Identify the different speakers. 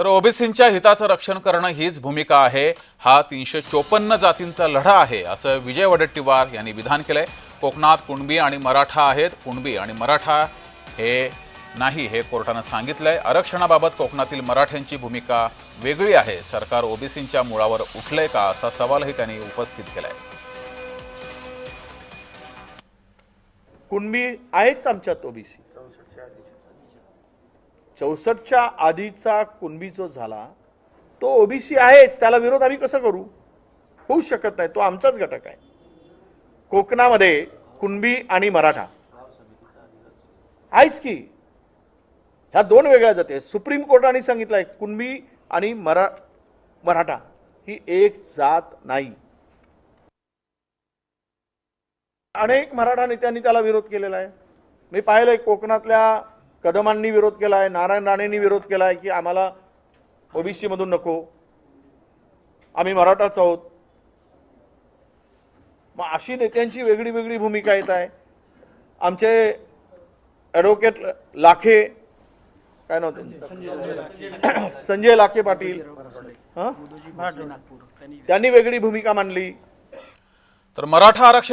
Speaker 1: तर ओबीसींच्या हिताचं रक्षण करणं हीच भूमिका आहे. हा तीनशे चोपन्न जातींचा लढा आहे असं विजय वडेट्टीवार यांनी विधान केलंय. कोकणात कुणबी आणि मराठा आहेत. कुणबी आणि मराठा हे नाही हे कोर्टानं सांगितलंय. आरक्षणाबाबत कोकणातील मराठ्यांची भूमिका वेगळी आहे. सरकार ओबीसींच्या मुळावर उठलंय का असा सवालही त्यांनी उपस्थित केलाय.
Speaker 2: कुणबी आहेच आमच्यात ओबीसी. चौसष्टच्या आधीचा कुणबी जो झाला तो ओबीसी आहेच त्याला विरोध आम्ही कसं करू? होऊ शकत नाही तो आमचाच घटक आहे. कोकणामध्ये कुणबी आणि मराठा. आहेच की. ह्या दोन वेगळ्या जाती आहेत. सुप्रीम कोर्टाने सांगितलं आहे कुणबी आणि मरा मराठा ही एक जात नाही. अनेक मराठा नेत्यांनी त्याला विरोध केलेला आहे. मी पाहिलंय कोकणातल्या कदमांनी विरोध केला आहे नारायण राणेंनी विरोध केला आहे की आम्हाला ओबीसी मधून नको. आम्ही मराठाच आहोत. मग अशी नेत्यांची वेगळी वेगळी भूमिका येत आहे. आमचे ॲडव्होकेट लाखे काय नव्हतं संजय लाखे पाटील हां? त्यांनी वेगळी भूमिका मांडली.
Speaker 1: तर मराठा आरक्षण